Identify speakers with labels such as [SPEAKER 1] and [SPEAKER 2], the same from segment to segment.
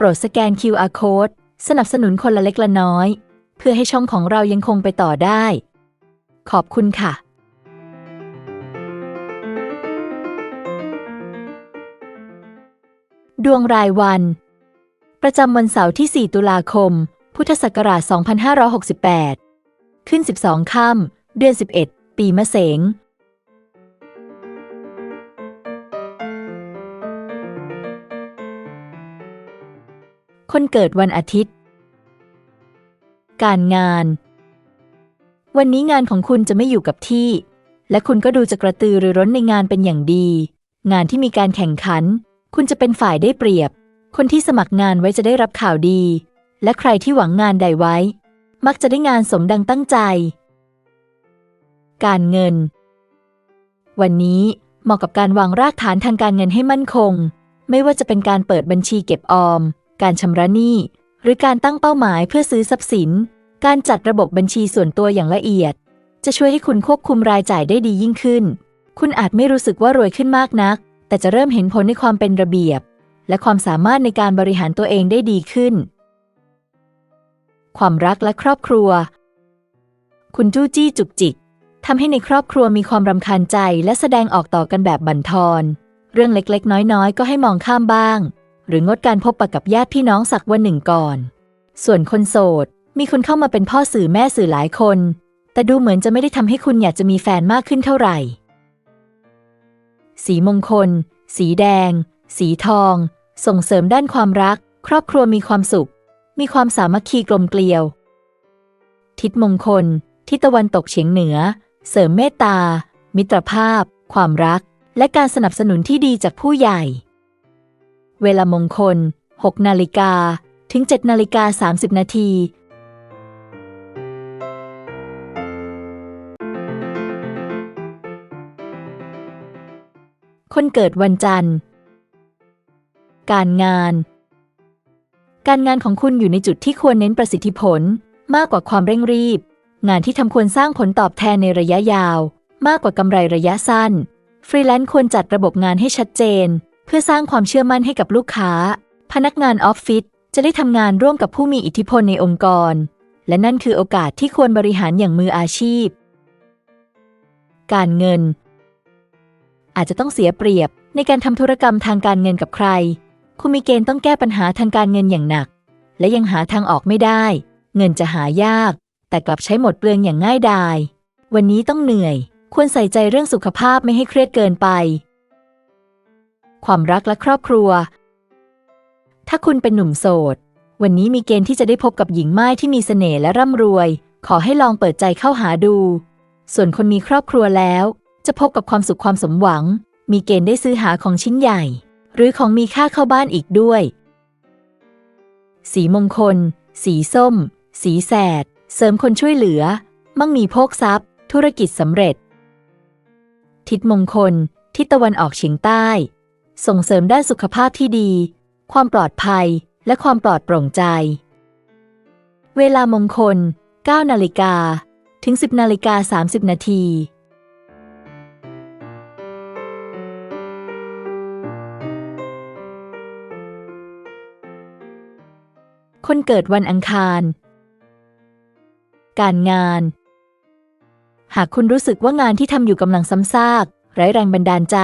[SPEAKER 1] โปรดสแกน QR Code สนับสนุนคนละเล็กละน้อย เพื่อให้ช่องของเรายังคงไปต่อได้ ขอบคุณค่ะดวงรายวัน ประจำวันเสาร์ที่ 4 ตุลาคม พุทธศักราช 2568 ขึ้น 12 ค่ำ เดือน 11 ปีมะเสง คนเกิดวันอาทิตย์ การงาน วันนี้งานของคุณจะไม่อยู่กับที่ และคุณก็ดูจะกระตือรือร้นในงานเป็นอย่างดี งานที่มีการแข่งขัน คุณจะเป็นฝ่ายได้เปรียบ คนที่สมัครงานไว้จะได้รับข่าวดี และใครที่หวังงานใดไว้ มักจะได้งานสมดังตั้งใจ การเงิน วันนี้เหมาะกับการวางรากฐานทางการเงินให้มั่นคง ไม่ว่าจะเป็นการเปิดบัญชีเก็บออม การชำระหนี้ หรือการตั้งเป้าหมายเพื่อซื้อทรัพย์สิน การจัดระบบบัญชีส่วนตัวอย่างละเอียด จะช่วยให้คุณควบคุมรายจ่ายได้ดียิ่งขึ้น คุณอาจไม่รู้สึกว่ารวยขึ้นมากนัก แต่จะเริ่มเห็นผลในความเป็นระเบียบ และความสามารถในการบริหารตัวเองได้ดีขึ้น ความรักและครอบครัว คุณจู้จี้จุกจิกทำให้ในครอบครัวมีความรำคาญใจและแสดงออกต่อกันแบบบั่นทอน เรื่องเล็กๆ น้อยๆ ก็ให้มองข้ามบ้าง หรืองดการพบปะกับญาติพี่น้องสักวันหนึ่งก่อน ส่วนคนโสด มีคนเข้ามาเป็นพ่อสื่อแม่สื่อหลายคน แต่ดูเหมือนจะไม่ได้ทำให้คุณอยากจะมีแฟนมากขึ้นเท่าไหร่ สีมงคล สีแดง สีทอง ส่งเสริมด้านความรัก ครอบครัวมีความสุข มีความสามัคคีกลมเกลียว ทิศมงคล ทิศตะวันตกเฉียงเหนือ เสริมเมตตา มิตรภาพ ความรัก และการสนับสนุนที่ดีจากผู้ใหญ่ เวลามงคล 6 นาฬิกา ถึง 7 นาฬิกา 30 นาที คนเกิดวันจันทร์ การงาน การงานของคุณอยู่ในจุดที่ควรเน้นประสิทธิผล มากกว่าความเร่งรีบ งานที่ทำควรสร้างผลตอบแทนในระยะยาว มากกว่า กำไรระยะสั้น ฟรีแลนซ์ควรจัดระบบงานให้ชัดเจน เพื่อสร้างความเชื่อมั่นให้กับลูกค้า พนักงานออฟฟิศจะได้ทำงานร่วมกับผู้มีอิทธิพลในองค์กร และนั่นคือโอกาสที่ควรบริหารอย่างมืออาชีพ การเงิน อาจจะต้องเสียเปรียบในการทำธุรกรรมทางการเงินกับใคร คุณมีเกณฑ์ต้องแก้ปัญหาทางการเงินอย่างหนัก และยังหาทางออกไม่ได้ เงินจะหายาก แต่กลับใช้หมดเปลืองอย่างง่ายดาย วันนี้ต้องเหนื่อย ควรใส่ใจเรื่องสุขภาพไม่ให้เครียดเกินไป ความรักและครอบครัว ถ้าคุณเป็นหนุ่มโสด วันนี้มีเกณฑ์ที่จะได้พบกับหญิงไม้ที่มีเสน่ห์และร่ำรวย ขอให้ลองเปิดใจเข้าหาดู ส่วนคนมีครอบครัวแล้ว จะพบกับความสุขความสมหวัง มีเกณฑ์ได้ซื้อหาของชิ้นใหญ่ หรือของมีค่าเข้าบ้านอีกด้วย สีมงคล สีส้ม สีแสด เสริมคนช่วยเหลือ มั่งมีโภคทรัพย์ ธุรกิจสำเร็จ ทิศมงคล ทิศตะวันออกเฉียงใต้ ส่งเสริมด้านสุขภาพที่ดี ความปลอดภัย และความปลอดโปร่งใจ เวลามงคล 9 นาฬิกา ถึง 10 นาฬิกา 30 นาทีคนเกิดวันอังคาร การงาน หากคุณรู้สึกว่างานที่ทำอยู่กำลังซ้ำซาก ไร้แรงบันดาลใจ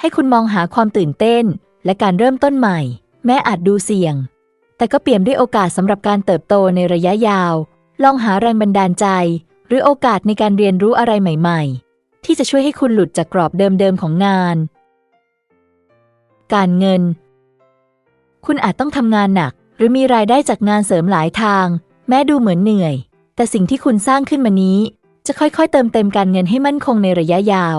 [SPEAKER 1] ให้คุณมองหาความตื่นเต้น และการเริ่มต้นใหม่ แม้อาจดูเสี่ยง แต่ก็เปี่ยมด้วยโอกาสสำหรับการเติบโตในระยะยาว ลองหาแรงบันดาลใจ หรือโอกาสในการเรียนรู้อะไรใหม่ ๆ ที่จะช่วยให้คุณหลุดจากกรอบเดิมๆของงาน การเงิน คุณอาจต้องทำงานหนัก หรือมีรายได้จากงานเสริมหลายทาง แม้ดูเหมือนเหนื่อย แต่สิ่งที่คุณสร้างขึ้นมานี้ จะค่อยๆ เติมเต็มการเงินให้มั่นคงในระยะยาว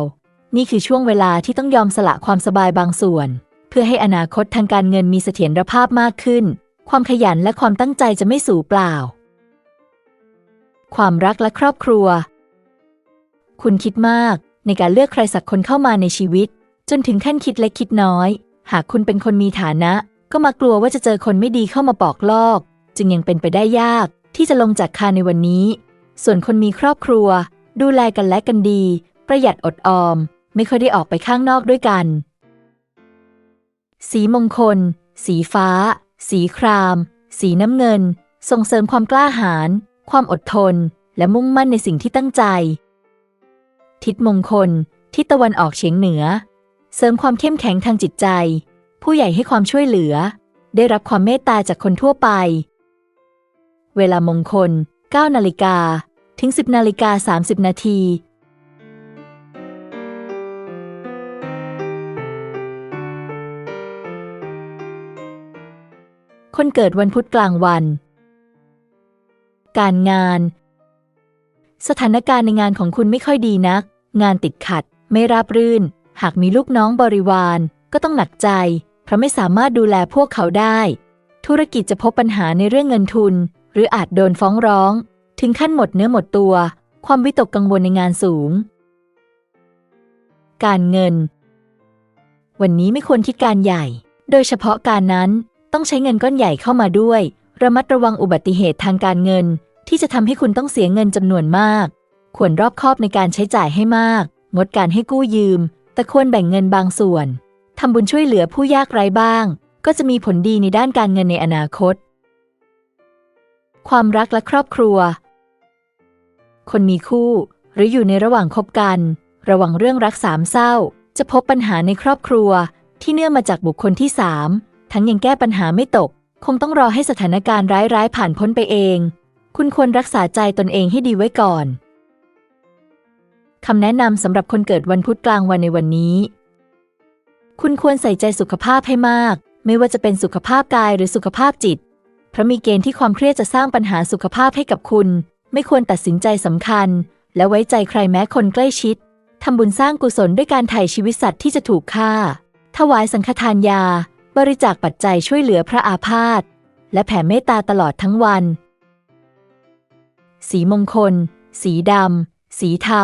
[SPEAKER 1] นี่คือช่วงเวลาที่ต้องยอมสละความสบายบางส่วน เพื่อให้อนาคตทางการเงินมีเสถียรภาพมากขึ้น ความขยันและความตั้งใจจะไม่สูญเปล่า ความรักและครอบครัว คุณคิดมากในการเลือกใครสักคนเข้ามาในชีวิต จนถึงขั้นคิดเล็กคิดน้อย หากคุณเป็นคนมีฐานะ ก็มากลัวว่าจะเจอคนไม่ดีเข้ามาปอกลอก จึงยังเป็นไปได้ยากที่จะลงจากคาในวันนี้ ส่วนคนมีครอบครัว ดูแลกันและกันดี ประหยัดอดออม ไม่ค่อยได้ออกไปข้างนอกด้วยกัน สีมงคล สีฟ้า สีคราม สีน้ำเงิน ส่งเสริมความกล้าหาญ ความอดทน และมุ่งมั่นในสิ่งที่ตั้งใจ ทิศมงคล ทิศตะวันออกเฉียงเหนือ เสริมความเข้มแข็งทางจิตใจ ผู้ใหญ่ให้ความช่วยเหลือ ได้รับความเมตตาจากคนทั่วไป เวลามงคล9นาฬิกาถึง 10นาฬิกา30นาที คนเกิดวันพุธกลางวัน การงาน สถานการณ์ในงานของคุณไม่ค่อยดีนัก งานติดขัด ไม่ราบรื่น หากมีลูกน้องบริวาร ก็ต้องหนักใจ เพราะไม่สามารถดูแลพวกเขาได้ ธุรกิจจะพบปัญหาในเรื่องเงินทุน หรืออาจโดนฟ้องร้อง ถึงขั้นหมดเนื้อหมดตัว ความวิตกกังวลในงานสูง การเงิน วันนี้ไม่ควรคิดการใหญ่ โดยเฉพาะการนั้น ต้องใช้เงินก้อนใหญ่เข้ามาด้วย ระมัดระวังอุบัติเหตุทางการเงิน ที่จะทำให้คุณต้องเสียเงินจำนวนมาก ควรรอบคอบในการใช้จ่ายให้มาก งดการให้กู้ยืม แต่ควรแบ่งเงินบางส่วนทำบุญช่วยเหลือผู้ยากไร้บ้าง ก็จะมีผลดีในด้านการเงินในอนาคต ความรักและครอบครัว คนมีคู่ หรืออยู่ในระหว่างคบกัน ระวังเรื่องรักสามเศร้า จะพบปัญหาในครอบครัว ที่เนื่องมาจากบุคคลที่สาม ทั้งยังแก้ปัญหาไม่ตก คงต้องรอให้สถานการณ์ร้ายๆ ผ่านพ้นไปเอง คุณควรรักษาใจตนเองให้ดีไว้ก่อนคำแนะนำสำหรับคนเกิดวันพุธกลางวันในวันนี้ คุณควรใส่ใจสุขภาพให้มาก ไม่ว่าจะเป็นสุขภาพกายหรือสุขภาพจิต เพราะมีเกณฑ์ที่ความเครียดจะสร้างปัญหาสุขภาพให้กับคุณ ไม่ควรตัดสินใจสำคัญ และไว้ใจใครแม้คนใกล้ชิดทำบุญสร้างกุศลด้วยการไถ่ชีวิตสัตว์ที่จะถูกฆ่า ถวายสังฆทานยา บริจาคปัจจัยช่วยเหลือพระอาพาธและแผ่เมตตาตลอดทั้งวัน สีมงคล สีดำ สีเทา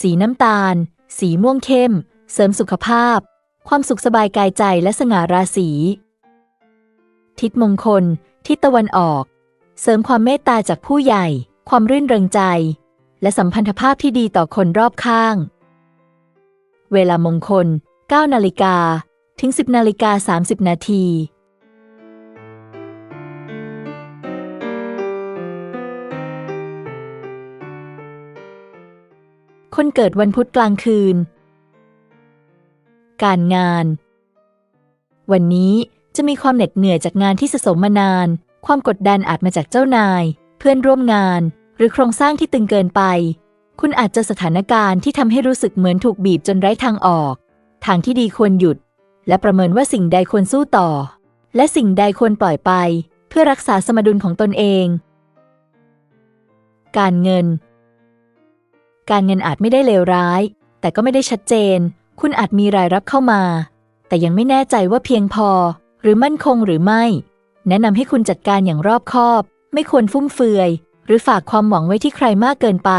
[SPEAKER 1] สีน้ำตาล สีม่วงเข้ม เสริมสุขภาพ ความสุขสบายกายใจและสง่าราศี ทิศมงคล ทิศตะวันออก เสริมความเมตตาจากผู้ใหญ่ ความรื่นเริงใจ และสัมพันธภาพที่ดีต่อคนรอบข้าง เวลามงคล 9 นาฬิกา ถึง 10นาฬิกา30 นาที คนเกิดวันพุธกลางคืน การงาน วันนี้จะมีความเหน็ดเหนื่อยจากงานที่สะสมมานาน ความกดดันอาจมาจากเจ้านาย เพื่อนร่วมงาน หรือโครงสร้างที่ตึงเกินไป คุณอาจเจะสถานการณ์ที่ทำให้รู้สึกเหมือนถูกบีบจนไร้ทางออก ทางที่ดีควรหยุด และประเมินว่าสิ่งใดควรสู้ต่อ และสิ่งใดควรปล่อยไป เพื่อรักษาสมดุลของตนเอง การเงิน การเงินอาจไม่ได้เลวร้าย แต่ก็ไม่ได้ชัดเจน คุณอาจมีรายรับเข้ามา แต่ยังไม่แน่ใจว่าเพียงพอ หรือมั่นคงหรือไม่ แนะนำให้คุณจัดการอย่างรอบคอบ ไม่ควรฟุ่มเฟือย หรือฝากความหวังไว้ที่ใครมากเกินไป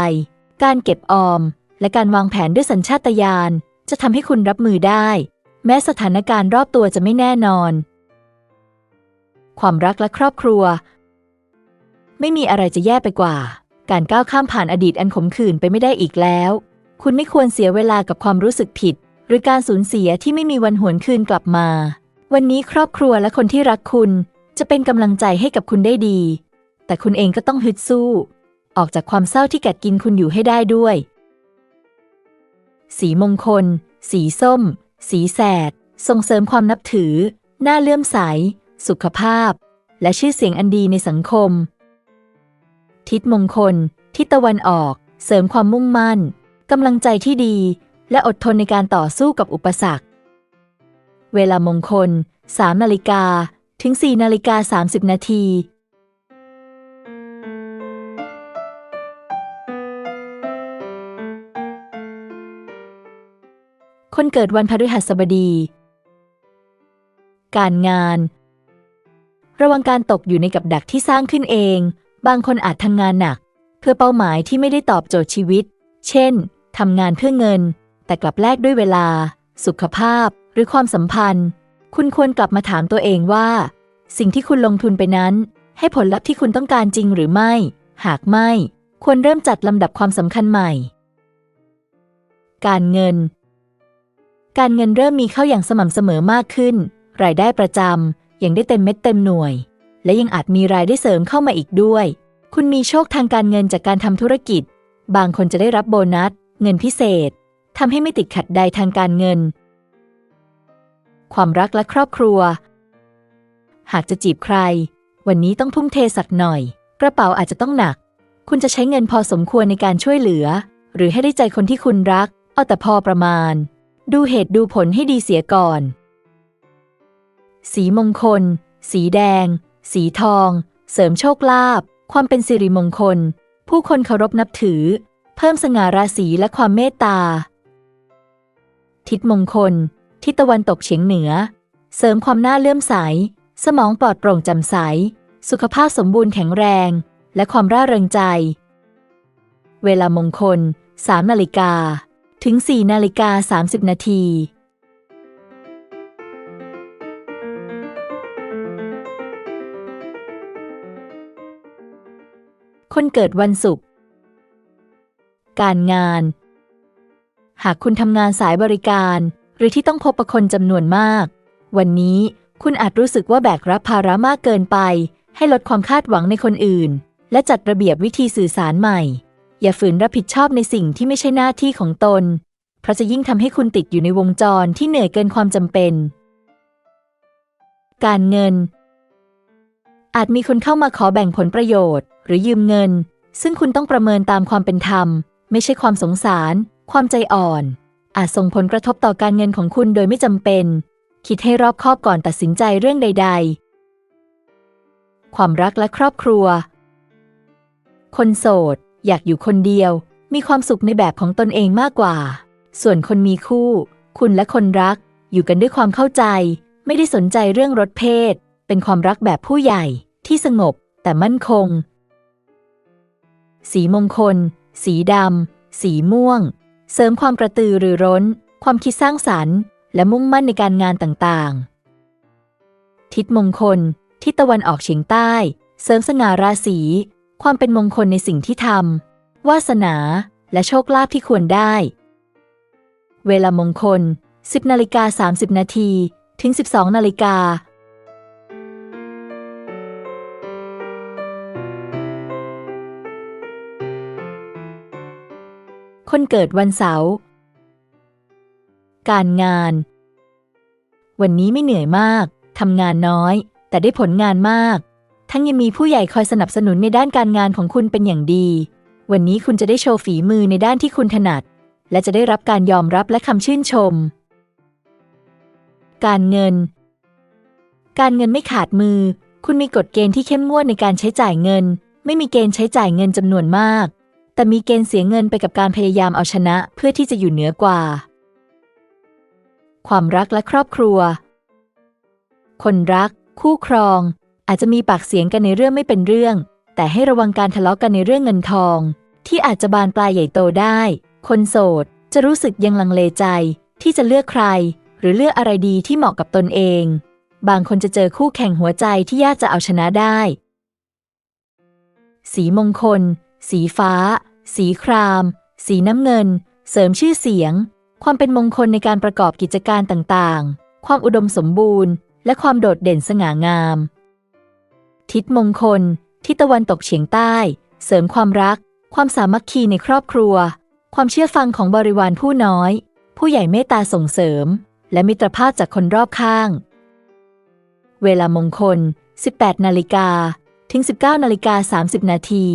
[SPEAKER 1] การเก็บออม และการวางแผนด้วยสัญชาตญาณจะทำให้คุณรับมือได้ แม้สถานการณ์รอบตัวจะไม่แน่นอน ความรักและครอบครัว ไม่มีอะไรจะแย่ไปกว่า การก้าวข้ามผ่านอดีตอันขมขื่นไปไม่ได้อีกแล้ว คุณไม่ควรเสียเวลากับความรู้สึกผิด หรือการสูญเสียที่ไม่มีวันหวนคืนกลับมา วันนี้ครอบครัวและคนที่รักคุณจะเป็นกำลังใจให้กับคุณได้ดี แต่คุณเองก็ต้องฮึดสู้ ออกจากความเศร้าที่กัดกินคุณอยู่ให้ได้ด้วย สีมงคล สีส้ม สีแสด ส่งเสริมความนับถือหน้าเลื่อมใส สุขภาพ และชื่อเสียงอันดีในสังคม ทิศมงคล ทิศตะวันออก เสริมความมุ่งมั่นกำลังใจที่ดี และอดทนในการต่อสู้กับอุปสรรค เวลามงคล3นาฬิกาถึง4นาฬิกา30 นาที คนเกิดวันพฤหัสบดี การงาน ระวังการตกอยู่ในกับดักที่สร้างขึ้นเอง บางคนอาจทำงานหนัก เพื่อเป้าหมายที่ไม่ได้ตอบโจทย์ชีวิต เช่นทำงานเพื่อเงิน แต่กลับแลกด้วยเวลา สุขภาพ หรือความสัมพันธ์ คุณควรกลับมาถามตัวเองว่า สิ่งที่คุณลงทุนไปนั้น ให้ผลลัพธ์ที่คุณต้องการจริงหรือไม่ หากไม่ ควรเริ่มจัดลำดับความสำคัญใหม่ การเงิน การเงินเริ่มมีเข้าอย่างสม่ำเสมอมากขึ้น รายได้ประจำยังได้เต็มเม็ดเต็มหน่วย และยังอาจมีรายได้เสริมเข้ามาอีกด้วย คุณมีโชคทางการเงินจากการทำธุรกิจ บางคนจะได้รับโบนัส เงินพิเศษทำให้ไม่ติดขัดใดทางการเงิน ความรักและครอบครัว หากจะจีบใคร วันนี้ต้องทุ่มเทสักหน่อย กระเป๋าอาจจะต้องหนัก คุณจะใช้เงินพอสมควรในการช่วยเหลือ หรือให้ได้ใจคนที่คุณรัก เอาแต่พอประมาณ ดูเหตุดูผลให้ดีเสียก่อน สีมงคล สีแดง สีทอง เสริมโชคลาภ ความเป็นสิริมงคล ผู้คนเคารพนับถือ เพิ่มสง่าราศีและความเมตตา ทิศมงคล ทิศตะวันตกเฉียงเหนือ เสริมความน่าเลื่อมใส สมองปลอดโปร่งแจ่มใส สุขภาพสมบูรณ์แข็งแรง และความร่าเริงใจ เวลามงคล 3 นาฬิกา ถึง 4 นาฬิกา 30 นาทีคนเกิดวันศุกร์ การงาน หากคุณทำงานสายบริการ หรือที่ต้องพบประคนจำนวนมาก วันนี้คุณอาจรู้สึกว่าแบกรับภาระมากเกินไป ให้ลดความคาดหวังในคนอื่น และจัดระเบียบวิธีสื่อสารใหม่ อย่าฝืนรับผิดชอบในสิ่งที่ไม่ใช่หน้าที่ของตน เพราะจะยิ่งทำให้คุณติดอยู่ในวงจรที่เหนื่อยเกินความจำเป็น การเงิน อาจมีคนเข้ามาขอแบ่งผลประโยชน์ หรือยืมเงิน ซึ่งคุณต้องประเมินตามความเป็นธรรม ไม่ใช่ความสงสาร ความใจอ่อน อาจส่งผลกระทบต่อการเงินของคุณโดยไม่จำเป็น คิดให้รอบคอบก่อนตัดสินใจเรื่องใด ๆ ความรักและครอบครัว คนโสด อยากอยู่คนเดียว มีความสุขในแบบของตนเองมากกว่า ส่วนคนมีคู่ คุณและคนรัก อยู่กันด้วยความเข้าใจ ไม่ได้สนใจเรื่องรสเพศ เป็นความรักแบบผู้ใหญ่ที่สงบ แต่มั่นคง สีมงคล สีดำ สีม่วง เสริมความกระตือรือร้น ความคิดสร้างสรรค์ และมุ่งมั่นในการงานต่างๆ ทิศมงคล ทิศตะวันออกเฉียงใต้ เสริมสง่าราศี ความเป็นมงคลในสิ่งที่ทำวาสนาและโชคลาภที่ควรได้ เวลามงคล 10นาฬิกา30 นาทีถึง 12นาฬิกาคนเกิดวันเสาร์ การงาน วันนี้ไม่เหนื่อยมาก ทำงานน้อย แต่ได้ผลงานมาก ทั้งยังมีผู้ใหญ่คอยสนับสนุนในด้านการงานของคุณเป็นอย่างดี วันนี้คุณจะได้โชว์ฝีมือในด้านที่คุณถนัด และจะได้รับการยอมรับและคำชื่นชม การเงิน การเงินไม่ขาดมือ คุณมีกฎเกณฑ์ที่เข้มงวดในการใช้จ่ายเงิน ไม่มีเกณฑ์ใช้จ่ายเงินจำนวนมาก แต่มีเกณฑ์เสียเงินไปกับการพยายามเอาชนะ เพื่อที่จะอยู่เหนือกว่า ความรักและครอบครัว คนรัก คู่ครอง อาจจะมีปากเสียงกันในเรื่องไม่เป็นเรื่อง แต่ให้ระวังการทะเลาะกันในเรื่องเงินทอง ที่อาจจะบานปลายใหญ่โตได้ คนโสดจะรู้สึกยังลังเลใจ ที่จะเลือกใคร หรือเลือกอะไรดีที่เหมาะกับตนเอง บางคนจะเจอคู่แข่งหัวใจที่ยากจะเอาชนะได้ สีมงคล สีฟ้า สีคราม สีน้ำเงิน เสริมชื่อเสียง ความเป็นมงคลในการประกอบกิจการต่างๆ ความอุดมสมบูรณ์ และความโดดเด่นสง่างาม ทิศมงคล ทิศตะวันตกเฉียงใต้ เสริมความรัก ความสามัคคีในครอบครัว ความเชื่อฟังของบริวารผู้น้อย ผู้ใหญ่เมตตาส่งเสริม และมิตรภาพจากคนรอบข้าง เวลามงคล 18 นาฬิกาถึง 19 นาฬิกา 30 นาที